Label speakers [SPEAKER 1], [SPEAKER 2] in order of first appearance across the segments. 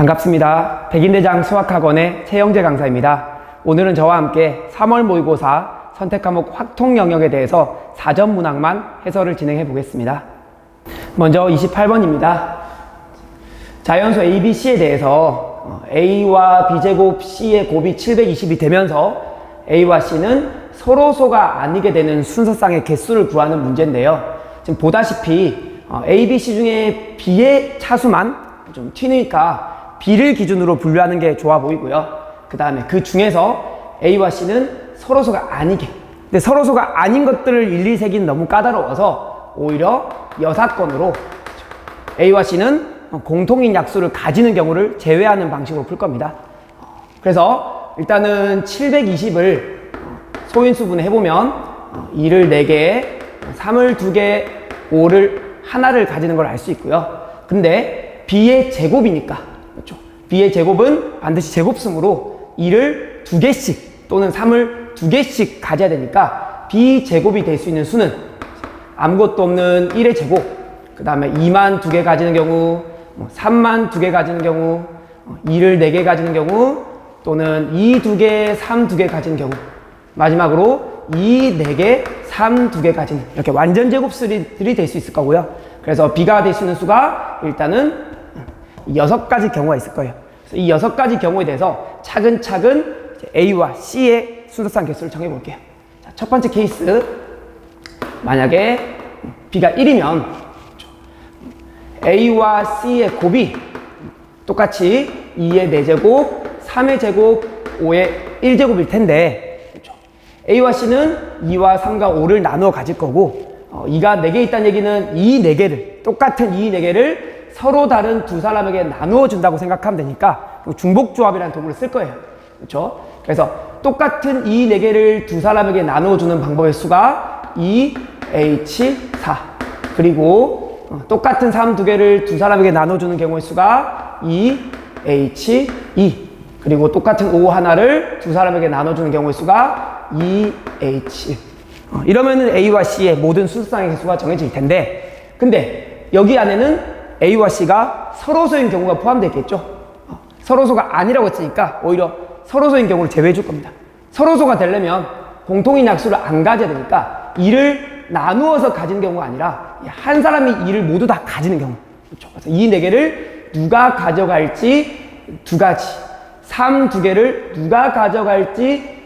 [SPEAKER 1] 반갑습니다. 백인대장 수학학원의 최영재 강사입니다. 오늘은 저와 함께 3월 모의고사 선택 과목 확통 영역에 대해서 사전 문항만 해설을 진행해 보겠습니다. 먼저 28번입니다. 자연수 A, B, C에 대해서 어, A와 B제곱 C의 곱이 720이 되면서 A와 C는 서로소가 아니게 되는 순서상의 개수를 구하는 문제인데요. 지금 보다시피 어, A, B, C 중에 B의 차수만 좀 튀니까 B를 기준으로 분류하는 게 좋아 보이고요. 그 다음에 그 중에서 A와 C는 서로소가 아니게. 근데 서로소가 아닌 것들을 일일이 세기는 너무 까다로워서 오히려 여사건으로 A와 C는 공통인 약수를 가지는 경우를 제외하는 방식으로 풀 겁니다. 그래서 일단은 720을 소인수분 해보면 2를 4개, 3을 2개, 5를 하나를 가지는 걸 알 수 있고요. 근데 B의 제곱이니까? B의 제곱은 반드시 제곱승으로 2를 2개씩 또는 3을 2개씩 가져야 되니까 B 제곱이 될 수 있는 수는 아무것도 없는 1의 제곱, 그 다음에 2만 2개 가지는 경우, 뭐 3만 2개 가지는 경우, 2를 4개 가지는 경우, 또는 2 2개, 3 2개 가지는 경우, 마지막으로 2 4개, 3 2개 가지는 이렇게 완전 제곱수들이 될 수 있을 거고요. 그래서 B가 될 수 있는 수가 일단은 여섯 가지 경우가 있을 거예요. 이 여섯 가지 경우에 대해서 차근차근 A와 C의 순서상 개수를 정해 볼게요. 자, 첫 번째 케이스. 만약에 B가 1이면 A와 C의 곱이 똑같이 2의 4제곱, 3의 제곱, 5의 1제곱일 텐데 그렇죠? A와 C는 2와 3과 5를 나누어 가질 거고 어, 2가 4개 있다는 얘기는 이 4개를 똑같은 이 4개를 서로 다른 두 사람에게 나누어 준다고 생각하면 되니까 중복조합이라는 도구를 쓸 거예요. 그렇죠? 그래서 똑같은 이 4개를 두 사람에게 나누어 주는 방법의 수가 2H4 그리고 어, 똑같은 3 두 개를 두 사람에게 나눠 주는 경우의 수가 2H2 그리고 똑같은 5 하나를 두 사람에게 나눠 주는 경우의 수가 2H 어, 이러면은 A와 C의 모든 순서상의 개수가 정해질 텐데 근데 여기 안에는 A와 C가 서로소인 경우가 포함되어 있겠죠 어, 서로소가 아니라고 했으니까 오히려 서로소인 경우를 제외해 줄 겁니다 서로소가 되려면 공통인 약수를 안 가져야 되니까 이를 나누어서 가지는 경우가 아니라 한 사람이 이를 모두 다 가지는 경우. 그렇죠. 그래서 이 네 개를 누가 가져갈지 두 가지. 3 두 개를 누가 가져갈지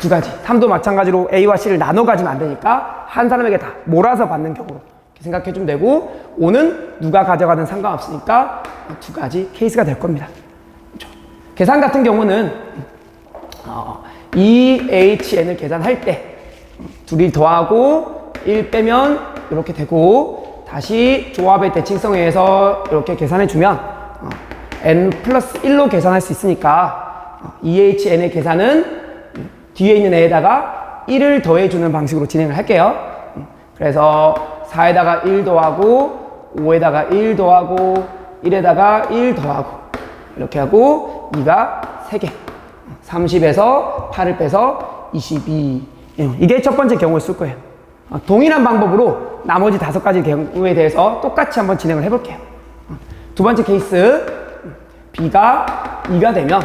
[SPEAKER 1] 두 가지. 3도 마찬가지로 A와 C를 나눠 가지면 안 되니까 한 사람에게 다 몰아서 받는 경우로 생각해 주면 되고 5는 누가 가져가든 상관없으니까 두 가지 케이스가 될 겁니다. 그렇죠. 계산 같은 경우는 어, EHN을 계산할 때 둘이 더하고 1 빼면 이렇게 되고 다시 조합의 대칭성에 의해서 이렇게 계산해 주면 어, n 플러스 1로 계산할 수 있으니까 어, EHN의 계산은 뒤에 있는 애에다가 1을 더해 주는 방식으로 진행을 할게요. 음, 그래서 4에다가 1 더하고 5에다가 1 더하고 1에다가 1 더하고 이렇게 하고 2가 3개 30에서 8을 빼서 22 예, 이게 첫 번째 경우를 쓸 거예요. 어, 동일한 방법으로 나머지 다섯 가지 경우에 대해서 똑같이 한번 진행을 해볼게요. 어, 두 번째 케이스 B가 2가 되면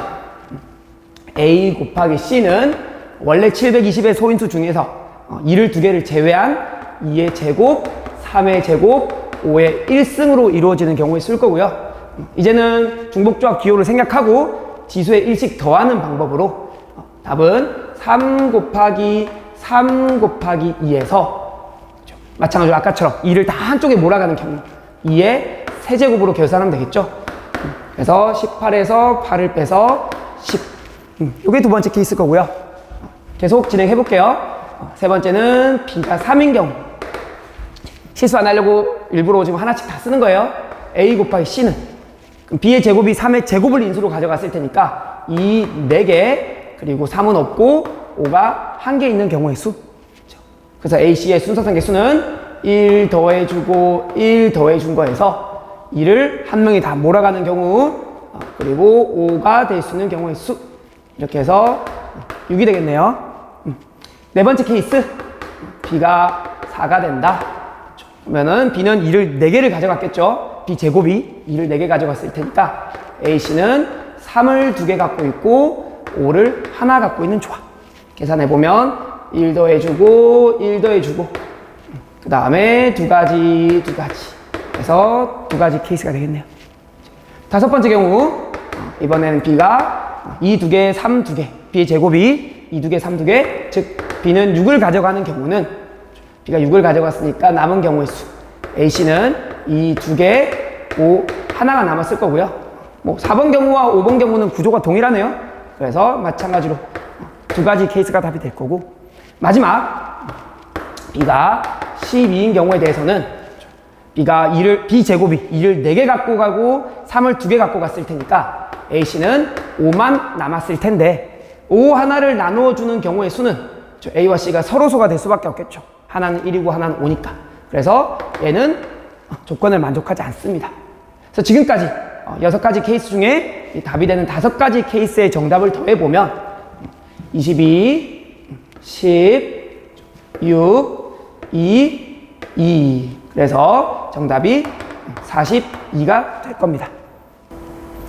[SPEAKER 1] A 곱하기 C는 원래 720의 소인수 중에서 2를 두 개를 제외한 2의 제곱, 3의 제곱, 5의 1승으로 이루어지는 경우에 쓸 거고요. 어, 이제는 중복조합 기호를 생략하고 지수의 1씩 더하는 방법으로 어, 답은 3 곱하기 3 곱하기 2에서 마찬가지로 아까처럼 2를 다 한쪽에 몰아가는 경우 2의 세제곱으로 계산하면 되겠죠? 음, 그래서 18에서 8을 빼서 10 음, 이게 두 번째 케이스 거고요. 계속 진행해 볼게요. 어, 세 번째는 B가 3인 경우 실수 안 하려고 일부러 지금 하나씩 다 쓰는 거예요 A 곱하기 C는 B의 제곱이 3의 제곱을 인수로 가져갔을 테니까 이 4개 그리고 3은 없고 5가 한개 있는 경우의 수. 그래서 AC의 순서상 개수는 1 더해주고 1 더해준 거에서 2를 한 명이 다 몰아가는 경우 어, 그리고 5가 될 수 있는 경우의 수. 이렇게 해서 6이 되겠네요. 음. 네 번째 케이스 B가 4가 된다. 그러면은 B는 2를 4개를 가져갔겠죠. B 제곱이 2를 4개 가져갔을 테니까 A씨는 3을 두개 갖고 있고 5를 하나 갖고 있는 조합. 계산해보면 1 더해주고 1 더해주고 그 다음에 두 가지 두 가지 그래서 두 가지 케이스가 되겠네요. 다섯 번째 경우 어, 이번에는 B가 2 두 개, 3 두 개, B의 제곱이 2 두 개, 3 두 개, 즉 B는 6을 가져가는 경우는 B가 6을 가져갔으니까 남은 경우의 수 A씨는 2두 개, 5 하나가 남았을 거고요. 뭐 4번 경우와 5번 경우는 구조가 동일하네요. 그래서 마찬가지로 두 가지 케이스가 답이 될 거고 마지막 B가 12인 경우에 대해서는 B가 2를 B 제곱이 2를 4개 갖고 가고 3을 2개 갖고 갔을 테니까 A씨는 5만 남았을 텐데 5 하나를 나누어 주는 경우의 수는 저 A와 C가 서로소가 될 수밖에 없겠죠. 하나는 1이고 하나는 5니까. 그래서 얘는 조건을 만족하지 않습니다. 그래서 지금까지 어, 여섯 가지 케이스 중에 이 답이 되는 다섯 가지 케이스의 정답을 더해 보면 22, 10, 6, 2, 2. 그래서 정답이 42가 될 겁니다.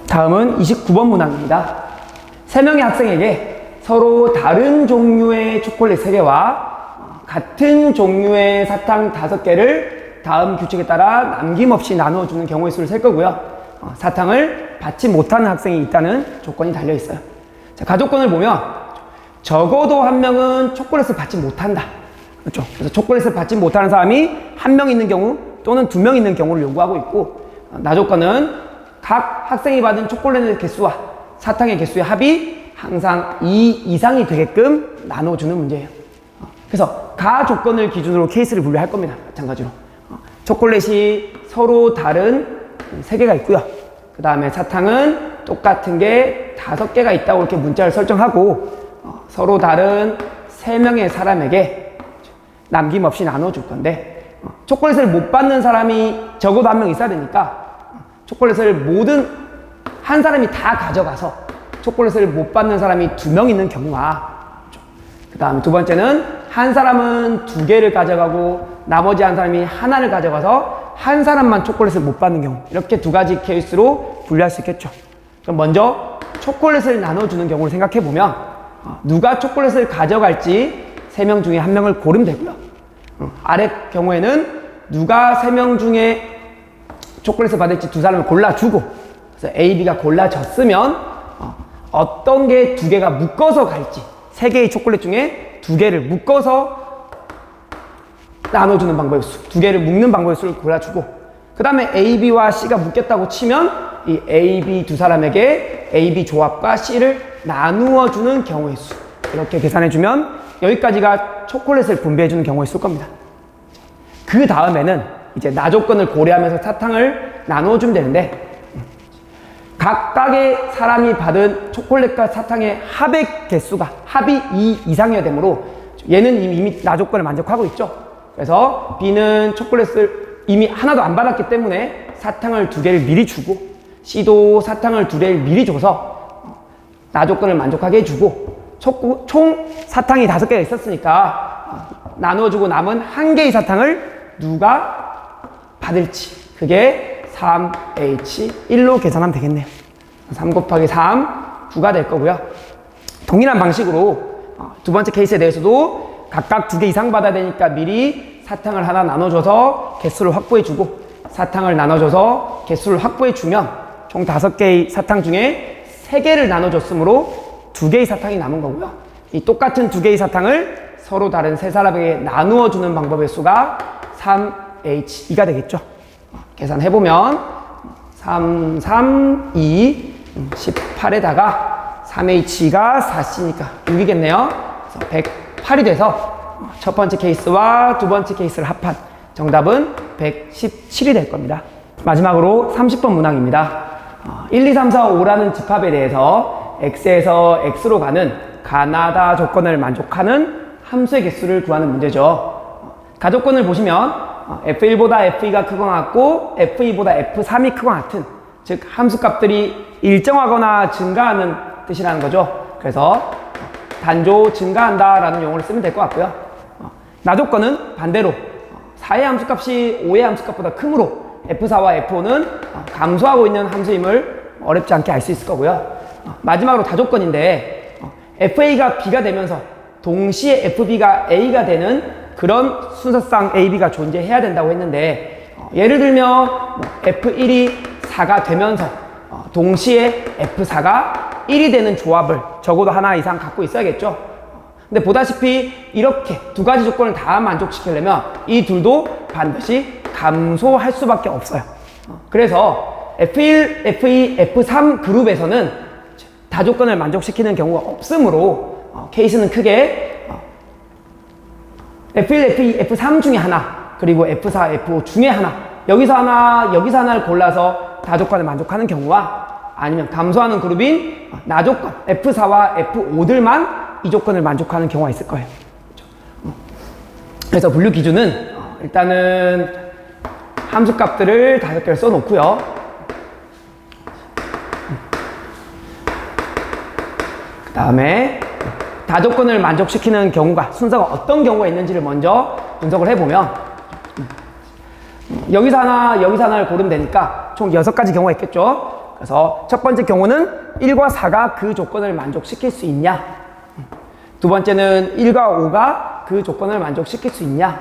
[SPEAKER 1] 다음은 29번 문항입니다. 세 명의 학생에게 서로 다른 종류의 초콜릿 3개와 같은 종류의 사탕 5개를 다음 규칙에 따라 남김없이 나누어주는 경우의 수를 셀 거고요. 어, 사탕을 받지 못하는 학생이 있다는 조건이 달려 있어요. 자, 가족권을 보면 적어도 한 명은 초콜릿을 받지 못한다. 그렇죠. 그래서 초콜릿을 받지 못하는 사람이 한 명 있는 경우 또는 두 명 있는 경우를 요구하고 있고 어, 나조건은 각 학생이 받은 초콜릿의 개수와 사탕의 개수의 합이 항상 2 이상이 되게끔 나눠주는 문제예요. 어, 그래서 가 조건을 기준으로 케이스를 분류할 겁니다. 마찬가지로. 어, 초콜릿이 서로 다른 세 개가 있고요. 그 다음에 사탕은 똑같은 게 다섯 개가 있다고 이렇게 문자를 설정하고 어, 서로 다른 세 명의 사람에게 남김없이 나눠줄 건데 어, 초콜릿을 못 받는 사람이 적어도 한 명 있어야 되니까 어, 초콜릿을 모든 한 사람이 다 가져가서 초콜릿을 못 받는 사람이 두 명 있는 경우와 그 다음 두 번째는 한 사람은 두 개를 가져가고 나머지 한 사람이 하나를 가져가서 한 사람만 초콜릿을 못 받는 경우 이렇게 두 가지 케이스로 분류할 수 있겠죠. 그럼 먼저 초콜릿을 나눠주는 경우를 생각해 보면 어, 누가 초콜릿을 가져갈지 세 명 중에 한 명을 고르면 되고요. 어, 아래 경우에는 누가 세 명 중에 초콜릿을 받을지 두 사람을 골라주고 그래서 A, B가 골라졌으면 어, 떤 게 두 개가 묶어서 갈지 세 개의 초콜릿 중에 두 개를 묶어서 나눠주는 방법의 수, 두 개를 묶는 방법의 수를 골라주고 그 다음에 A, B와 C가 묶였다고 치면 이 A, B 두 사람에게 A, B 조합과 C를 나누어 주는 경우의 수 이렇게 계산해 주면 여기까지가 초콜릿을 분배해 주는 경우의 수일 겁니다. 그 다음에는 이제 나 조건을 고려하면서 사탕을 나누어 주면 되는데 각각의 사람이 받은 초콜릿과 사탕의 합의 개수가 합이 2 이상이어야 되므로 얘는 이미, 이미 나 조건을 만족하고 있죠. 그래서 B는 초콜릿을 이미 하나도 안 받았기 때문에 사탕을 두 개를 미리 주고 C도 사탕을 두 개를 미리 줘서 나 조건을 만족하게 해주고 총, 총 사탕이 다섯 개가 있었으니까 나누어주고 남은 한 개의 사탕을 누가 받을지 그게 3H1로 계산하면 되겠네요. 3 곱하기 3, 9가 될 거고요. 동일한 방식으로 어, 두 번째 케이스에 대해서도 각각 두 개 이상 받아야 되니까 미리 사탕을 하나 나눠줘서 개수를 확보해주고 사탕을 나눠줘서 개수를 확보해주면 총 다섯 개의 사탕 중에 세 개를 나눠줬으므로 두 개의 사탕이 남은 거고요. 이 똑같은 두 개의 사탕을 서로 다른 세 사람에게 나누어 주는 방법의 수가 3H2가 되겠죠. 계산해보면 3, 3, 2, 18에다가 3H가 4C니까 6이겠네요. 그래서 108이 돼서 첫 번째 케이스와 두 번째 케이스를 합한 정답은 117이 될 겁니다. 마지막으로 30번 문항입니다. 어, 1, 2, 3, 4, 5라는 집합에 대해서 x에서 x로 가는 가나다 조건을 만족하는 함수의 개수를 구하는 문제죠. 어, 가조건을 보시면 어, f1보다 f2가 크거나 같고 f2보다 f3이 크거나 같은 즉 함수값들이 일정하거나 증가하는 뜻이라는 거죠. 그래서 단조 증가한다 라는 용어를 쓰면 될 것 같고요. 어, 나조건은 반대로 4의 함수값이 5의 함수값보다 크므로 f4와 f5는 어, 감소하고 있는 함수임을 어렵지 않게 알 수 있을 거고요. 어, 마지막으로 다조건인데 어, FA가 B가 되면서 동시에 FB가 A가 되는 그런 순서상 AB가 존재해야 된다고 했는데 어, 예를 들면 뭐 F1이 4가 되면서 어, 동시에 F4가 1이 되는 조합을 적어도 하나 이상 갖고 있어야겠죠. 근데 보다시피 이렇게 두 가지 조건을 다 만족시키려면 이 둘도 반드시 감소할 수밖에 없어요. 어, 그래서 F1, F2, F3 그룹에서는 다 조건을 만족시키는 경우가 없으므로 어, 케이스는 크게 어, F1, F2, F3 중에 하나 그리고 F4, F5 중에 하나 여기서 하나 여기서 하나를 골라서 다조건을 만족하는 경우와 아니면 감소하는 그룹인 나조건 F4와 F5들만 이 조건을 만족하는 경우가 있을 거예요. 그렇죠? 어. 그래서 분류 기준은 어, 일단은 함수 값들을 다섯 개를 써놓고요. 그 다음에 다조건을 만족시키는 경우가 순서가 어떤 경우가 있는지를 먼저 분석을 해보면 음, 여기서 하나 여기서 하나를 고르면 되니까 총 여섯 가지 경우가 있겠죠. 그래서 첫 번째 경우는 1과 4가 그 조건을 만족시킬 수 있냐. 두 번째는 1과 5가 그 조건을 만족시킬 수 있냐.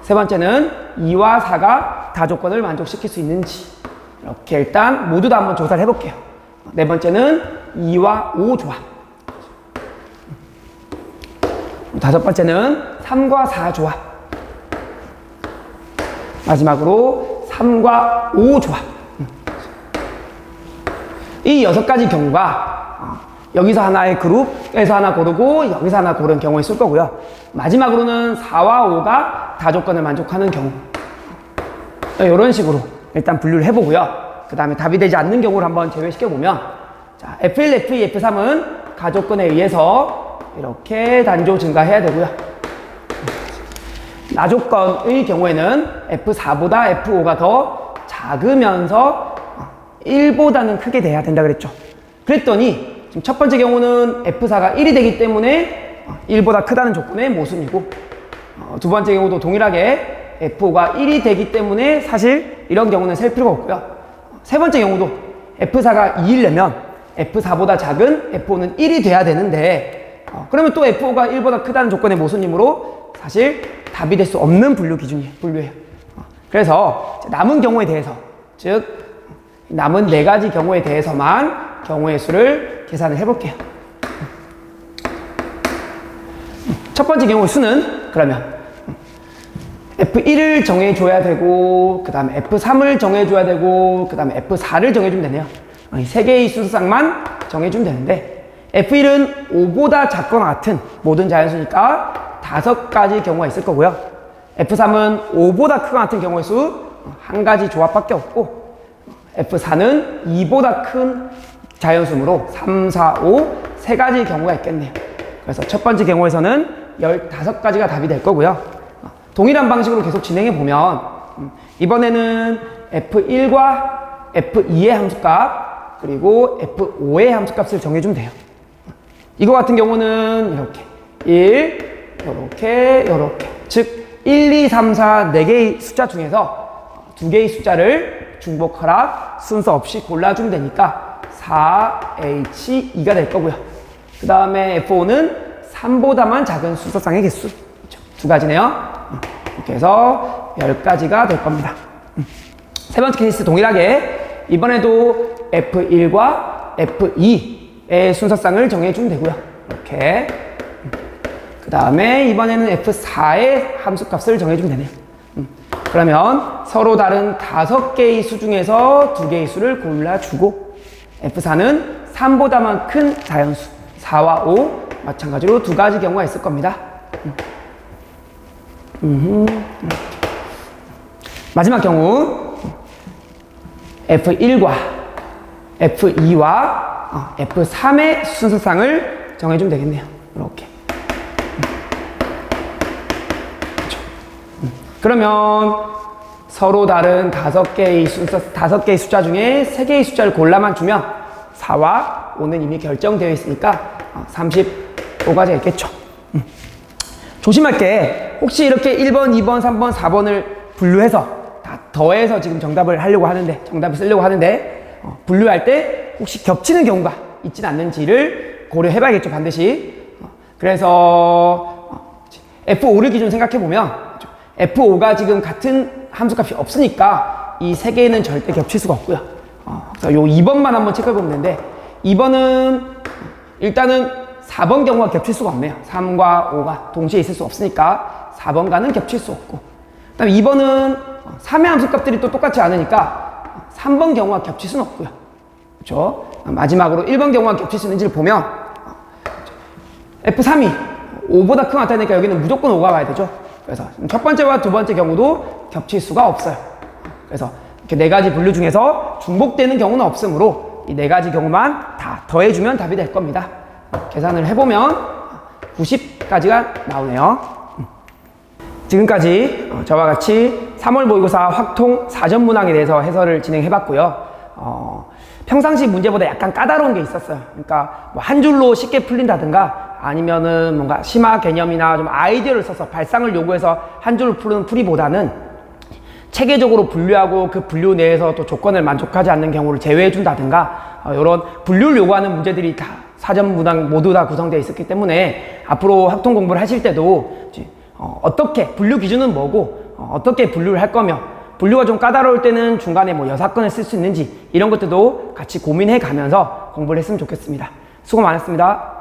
[SPEAKER 1] 세 번째는 2와 4가 다 조건을 만족시킬 수 있는지. 이렇게 일단 모두 다 한번 조사를 해볼게요. 네 번째는 2와 5 조합. 다섯 번째는 3과 4 조합. 마지막으로 3과 5 조합. 이 여섯 가지 경우가 어, 여기서 하나의 그룹에서 하나 고르고 여기서 하나 고른 경우에 쓸 거고요. 마지막으로는 4와 5가 다조건을 만족하는 경우. 이런 식으로 일단 분류를 해보고요. 그 다음에 답이 되지 않는 경우를 한번 제외시켜보면 자, F1, F2, F3은 가조건에 의해서 이렇게 단조 증가해야 되고요. 나조건의 경우에는 F4보다 F5가 더 작으면서 1보다는 크게 돼야 된다 그랬죠. 그랬더니 지금 첫 번째 경우는 F4가 1이 되기 때문에 1보다 크다는 조건의 모순이고 어, 두 번째 경우도 동일하게 F5가 1이 되기 때문에 사실 이런 경우는 셀 필요가 없고요. 세 번째 경우도 F4가 2이려면 F4보다 작은 F5는 1이 돼야 되는데 어, 그러면 또 F5가 1보다 크다는 조건의 모순이므로 사실 답이 될 수 없는 분류 기준이에요. 분류예요. 어, 그래서 남은 경우에 대해서 즉 남은 네 가지 경우에 대해서만 경우의 수를 계산을 해볼게요. 첫 번째 경우의 수는 그러면 F1을 정해줘야 되고 그 다음에 F3을 정해줘야 되고 그 다음에 F4를 정해주면 되네요. 이세 개의 수상만 정해주면 되는데 F1은 5보다 작거나 같은 모든 자연수니까 다섯 가지 경우가 있을 거고요. F3은 5보다 크거나 같은 경우의 수 한 가지 조합밖에 없고 F4는 2보다 큰 자연수므로 3, 4, 5, 세 가지 경우가 있겠네요. 그래서 첫 번째 경우에서는 15가지가 답이 될 거고요. 동일한 방식으로 계속 진행해 보면 음, 이번에는 F1과 F2의 함수값 그리고 F5의 함수값을 정해주면 돼요. 이거 같은 경우는 이렇게 1, 이렇게, 이렇게 즉 1, 2, 3, 4, 4개의 숫자 중에서 두 개의 숫자를 중복, 하락, 순서 없이 골라주면 되니까 4H, 2가 될 거고요. 그 다음에 F5는 3보다만 작은 순서상의 개수. 두 가지네요. 이렇게 해서 10가지가 될 겁니다. 세 번째 케이스 동일하게 이번에도 F1과 F2 의 순서상을 정해주면 되고요. 이렇게. 그 다음에 이번에는 F4의 함수값을 정해주면 되네요. 그러면 서로 다른 다섯 개의 수 중에서 두 개의 수를 골라주고 F4는 3보다만 큰 자연수 4와 5 마찬가지로 두 가지 경우가 있을 겁니다. 음. 마지막 경우 F1과 F2와 F3의 순서상을 정해주면 되겠네요. 이렇게. 그러면 서로 다른 다섯 개의 숫자, 다섯 개의 숫자 중에 세 개의 숫자를 골라만 주면 4와 5는 이미 결정되어 있으니까 35가지가 있겠죠. 음. 조심할 게 혹시 이렇게 1번, 2번, 3번, 4번을 분류해서 다 더해서 지금 정답을 하려고 하는데 정답을 쓰려고 하는데 어, 분류할 때 혹시 겹치는 경우가 있진 않는지를 고려해 봐야겠죠 반드시. 어, 그래서 어, F5를 기준 생각해 보면 F5가 지금 같은 함수값이 없으니까 이 세 개는 절대 겹칠 수가 없고요. 어, 그래서 요 2번만 한번 체크해 보면 되는데 2번은 일단은 4번 경우가 겹칠 수가 없네요. 3과 5가 동시에 있을 수 없으니까 4번과는 겹칠 수 없고 그 다음에 2번은 3의 함수값들이 또 똑같지 않으니까 3번 경우가 겹칠 수는 없고요. 그렇죠? 마지막으로 1번 경우가 겹칠 수 있는지를 보면 F3이 5보다 큰것 같다니까 여기는 무조건 5가 와야 되죠. 그래서 첫 번째와 두 번째 경우도 겹칠 수가 없어요. 그래서 이렇게 네 가지 분류 중에서 중복되는 경우는 없으므로 이 네 가지 경우만 다 더해주면 답이 될 겁니다. 계산을 해보면 90까지가 나오네요. 지금까지 어, 저와 같이 3월 모의고사 확통 사전 문항에 대해서 해설을 진행해봤고요. 어, 평상시 문제보다 약간 까다로운 게 있었어요. 그러니까 뭐 한 줄로 쉽게 풀린다든가 아니면은 뭔가 심화 개념이나 좀 아이디어를 써서 발상을 요구해서 한 줄로 푸는 풀이보다는 체계적으로 분류하고 그 분류 내에서 또 조건을 만족하지 않는 경우를 제외해 준다든가 어, 이런 분류를 요구하는 문제들이 다 사전 문항 모두 다 구성되어 있었기 때문에 앞으로 학통 공부를 하실 때도 어, 어떻게 분류 기준은 뭐고 어, 떻게 분류를 할 거며 분류가 좀 까다로울 때는 중간에 뭐 여사건을 쓸 수 있는지 이런 것들도 같이 고민해 가면서 공부를 했으면 좋겠습니다. 수고 많았습니다.